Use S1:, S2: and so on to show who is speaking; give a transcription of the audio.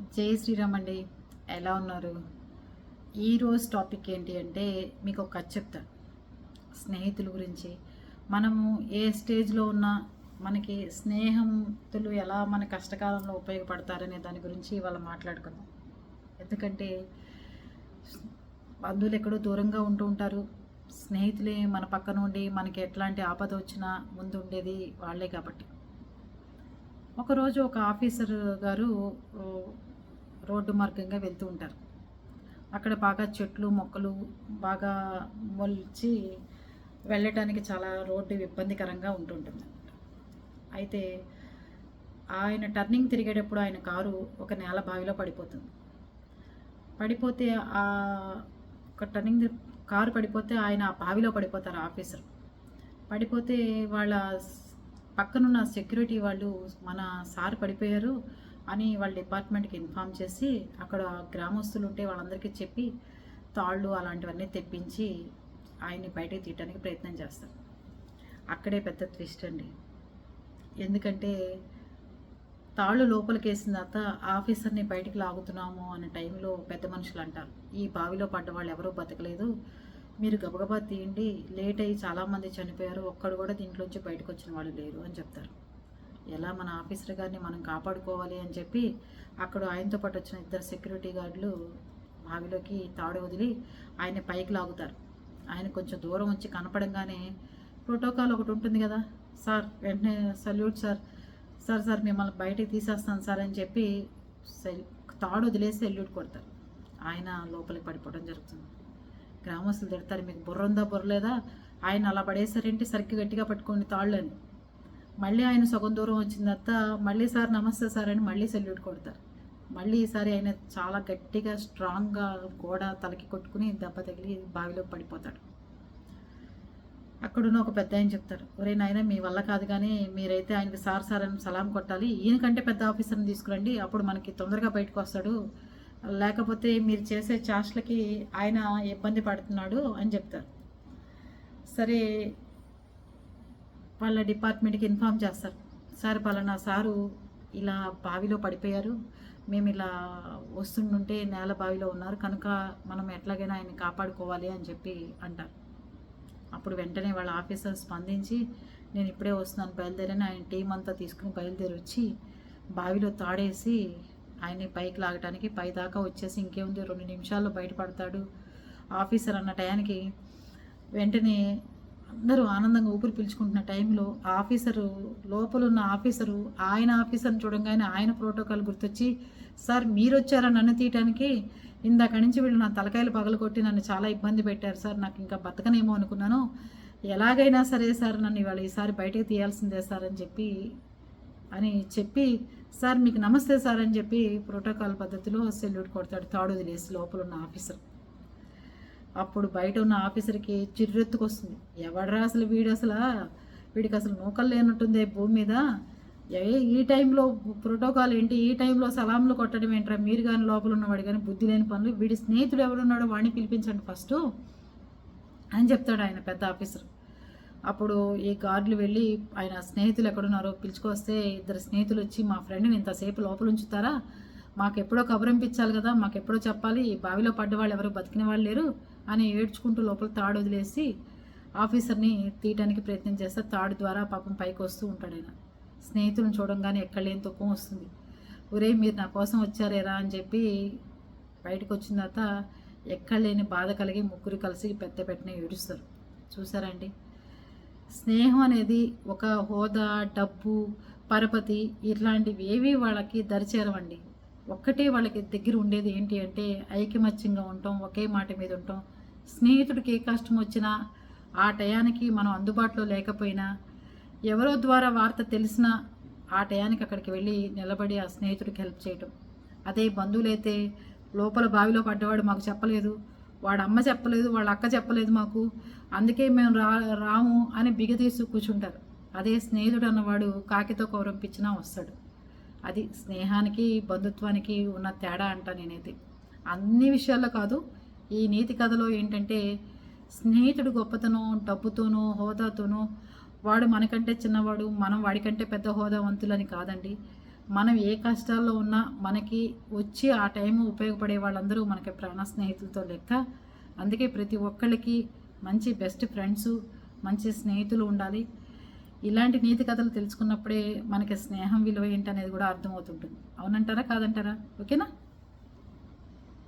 S1: జై శ్రీరామ్ అండి. ఎలా ఉన్నారు? ఈరోజు టాపిక్ ఏంటి అంటే మీకు ఒక కథ చెప్తాను స్నేహితుల గురించి. మనము ఏ స్టేజ్లో ఉన్నా మనకి స్నేహితులు ఎలా మన కష్టకాలంలో ఉపయోగపడతారనే దాని గురించి ఇవాళ మాట్లాడుకుందాం. ఎందుకంటే బంధువులు ఎక్కడో దూరంగా ఉంటూ ఉంటారు. స్నేహితులే మన పక్కన ఉండి మనకి ఎట్లాంటి ఆపద వచ్చినా ముందు ఉండేది వాళ్ళే కాబట్టి. ఒకరోజు ఒక ఆఫీసర్ గారు రోడ్డు మార్గంగా వెళ్తూ ఉంటారు. అక్కడ బాగా చెట్లు మొక్కలు బాగా మొలిచి వెళ్ళటానికి చాలా రోడ్డు ఇబ్బందికరంగా ఉంటుంటుంది. అయితే ఆయన టర్నింగ్ తిరిగేటప్పుడు ఆయన కారు ఒక నేల బావిలో పడిపోతుంది. పడిపోతే ఆ ఒక టర్నింగ్ కారు పడిపోతే ఆయన ఆ బావిలో పడిపోతారు ఆఫీసర్. పడిపోతే వాళ్ళ పక్కనున్న సెక్యూరిటీ వాళ్ళు మన సార్ పడిపోయారు. అని వాళ్ళ డిపార్ట్మెంట్కి ఇన్ఫామ్ చేసి అక్కడ గ్రామస్తులు ఉంటే వాళ్ళందరికీ చెప్పి తాళ్ళు అలాంటివన్నీ తెప్పించి ఆయన్ని బయటకు తీయడానికి ప్రయత్నం చేస్తారు. అక్కడే పెద్ద ట్విస్ట్ అండి. ఎందుకంటే తాళ్ళు లోపలికి వేసిన తర్వాత ఆఫీసర్ని బయటికి లాగుతున్నాము అనే టైంలో పెద్ద మనుషులు అంటారు. ఈ బావిలో పడ్డ వాళ్ళు ఎవరూ బతకలేదు. మీరు గబగబా తీయండి లేట్ అయ్యి చాలామంది చనిపోయారు ఒక్కడు కూడా దీంట్లోంచి బయటకు వచ్చిన వాళ్ళు లేరు అని చెప్తారు. ఎలా మన ఆఫీసర్ గారిని మనం కాపాడుకోవాలి అని చెప్పి అక్కడ ఆయనతో పాటు వచ్చిన ఇద్దరు సెక్యూరిటీ గార్డులు బావిలోకి తాడు వదిలి ఆయన పైకి లాగుతారు. ఆయన కొంచెం దూరం వచ్చి కనపడంగానే ప్రోటోకాల్ ఒకటి ఉంటుంది కదా సార్ వెంటనే సల్యూట్ సార్ సార్ సార్ మిమ్మల్ని బయటికి తీసేస్తాను సార్ అని చెప్పి తాడు వదిలేసి సెల్యూట్ కొడతారు. ఆయన లోపలికి పడిపోవడం జరుగుతుంది. గ్రామస్తులు తిడతారు మీకు బుర్ర ఉందా బుర్ర లేదా? ఆయన అలా పడేసారేంటి సరిగ్గా గట్టిగా పట్టుకోండి తాళ్ళని. మళ్ళీ ఆయన సగం దూరం వచ్చిన తర్వాత మళ్ళీ సార్ నమస్తే సార్ అని మళ్ళీ సెల్యూట్ కొడతారు. మళ్ళీ ఈసారి ఆయన చాలా గట్టిగా స్ట్రాంగ్గా గోడ తలకి కొట్టుకుని దెబ్బ తగిలి బావిలో పడిపోతాడు. అక్కడున్న ఒక పెద్ద ఆయన చెప్తారు ఒరే నాయన మీ వల్ల కాదు కానీ మీరైతే ఆయనకి సార్ సార్ అని సలాం కొట్టాలి. ఈయనకంటే పెద్ద ఆఫీసర్ని తీసుకురండి అప్పుడు మనకి తొందరగా బయటకు వస్తాడు. లేకపోతే మీరు చేసే చాష్లకి ఆయన ఇబ్బంది పడుతున్నాడు అని చెప్తారు. సరే వాళ్ళ డిపార్ట్మెంట్కి ఇన్ఫామ్ చేస్తారు. సార్ పలానా సారు ఇలా బావిలో పడిపోయారు. మేము ఇలా వస్తుంటుంటే నేల బావిలో ఉన్నారు. కనుక మనం ఎట్లాగైనా ఆయన్ని కాపాడుకోవాలి అని చెప్పి అంటారు. అప్పుడు వెంటనే వాళ్ళ ఆఫీసర్ స్పందించి నేను ఇప్పుడే వస్తున్నాను బయలుదేరని ఆయన టీం అంతా తీసుకుని బయలుదేరి వచ్చి బావిలో తాడేసి ఆయన్ని పైకి లాగటానికి పై దాకా వచ్చేసి ఇంకేముంది? రెండు నిమిషాల్లో బయటపడతాడు ఆఫీసర్ అన్న టయానికి వెంటనే అందరూ ఆనందంగా ఊపిరి పీల్చుకుంటున్న టైంలో ఆఫీసరు లోపల ఉన్న ఆఫీసరు ఆయన ఆఫీసర్ని చూడంగానే ఆయన ప్రోటోకాల్ గుర్తొచ్చి సార్ మీరు వచ్చారా నన్ను తీయటానికి? ఇందాక నుంచి వీళ్ళు నా తలకాయలు పగలగొట్టి నన్ను చాలా ఇబ్బంది పెట్టారు సార్ నాకు ఇంకా బతకనేమో అనుకున్నాను. ఎలాగైనా సరే సార్ నన్ను ఇవాళ ఈసారి బయటకు తీయాల్సిందే సార్ అని చెప్పి అని చెప్పి సార్ మీకు నమస్తే సార్ అని చెప్పి ప్రోటోకాల్ పద్ధతిలో సెల్యూట్ కొడతాడు తాడు వదిలేసి లోపల ఉన్న ఆఫీసర్. అప్పుడు బయట ఉన్న ఆఫీసర్కి చిర్రెత్తుకొస్తుంది. ఎవడరా అసలు వీడు అసలు? వీడికి అసలు నూకలు లేనట్టుంది భూమి మీద? ఏ ఈ టైంలో ప్రోటోకాల్ ఏంటి? ఈ టైంలో సలాంలు కొట్టడం ఏంట్రా? మీరు కానీ లోపల ఉన్నవాడు కానీ బుద్ధి లేని పనులు. వీడి స్నేహితుడు ఎవడున్నాడో వాడిని పిలిపించండి ఫస్ట్ అని చెప్తాడు ఆయన పెద్ద ఆఫీసర్. అప్పుడు ఈ గార్డులు వెళ్ళి ఆయన స్నేహితులు ఎక్కడున్నారో పిలుచుకొస్తే ఇద్దరు స్నేహితులు వచ్చి మా ఫ్రెండ్ని ఇంతసేపు లోపల ఉంచుతారా? మాకు ఎప్పుడో కబురంపించాలి కదా? మాకు ఎప్పుడో చెప్పాలి. ఈ బావిలో పడ్డ వాళ్ళు ఎవరు? బతికిన వాళ్ళు లేరు. అని ఏడ్చుకుంటూ లోపల తాడు వదిలేసి ఆఫీసర్ని తీయటానికి ప్రయత్నం చేస్తే తాడు ద్వారా పాపం పైకి వస్తూ ఉంటాడు ఆయన. స్నేహితులను చూడంగానే ఎక్కడ లేని తుక్కం వస్తుంది. ఒరే మీరు నా కోసం వచ్చారేరా అని చెప్పి బయటకు వచ్చిన తర్వాత ఎక్కడ లేని బాధ కలిగి ముగ్గురు కలిసి పెద్ద పెట్టిన ఏడుస్తారు. చూసారండి స్నేహం అనేది ఒక హోదా డబ్బు పరపతి ఇట్లాంటివి ఏవి వాళ్ళకి దరిచేరవండి ఒక్కటే వాళ్ళకి దగ్గర ఉండేది ఏంటి అంటే ఐకమత్యంగా ఉండటం ఒకే మాట మీద ఉండటం స్నేహితుడికి ఏ కష్టం వచ్చినా ఆ టయానికి మనం అందుబాటులో లేకపోయినా ఎవరో ద్వారా వార్త తెలిసినా ఆ టయానికి అక్కడికి వెళ్ళి నిలబడి ఆ స్నేహితుడికి హెల్ప్ చేయటం. అదే బంధువులైతే లోపల బావిలో పడ్డవాడు మాకు చెప్పలేదు వాడు అమ్మ చెప్పలేదు వాళ్ళ అక్క చెప్పలేదు మాకు అందుకే మేము రా రాము అని బిగదీసి కూర్చుంటారు. అదే స్నేహితుడు అన్నవాడు కాకితో కౌరంపించినా వస్తాడు. అది స్నేహానికి బంధుత్వానికి ఉన్న తేడా అంట నేనైతే. అన్ని విషయాల్లో కాదు ఈ నీతి కథలో ఏంటంటే స్నేహితుడు గొప్పతనం డబ్బుతోనో హోదాతోనో వాడు మనకంటే చిన్నవాడు మనం వాడికంటే పెద్ద హోదావంతులని కాదండి. మనం ఏ కష్టాల్లో ఉన్నా మనకి వచ్చి ఆ టైం ఉపయోగపడే వాళ్ళందరూ మనకి ప్రాణ స్నేహితులతో లెక్క. అందుకే ప్రతి ఒక్కళ్ళకి మంచి బెస్ట్ ఫ్రెండ్స్ మంచి స్నేహితులు ఉండాలి. ఇలాంటి నీతి కథలు తెలుసుకున్నప్పుడే మనకి స్నేహం విలువ ఏంటనేది కూడా అర్థమవుతుంటుంది. అవునంటారా కాదంటారా? ఓకేనా?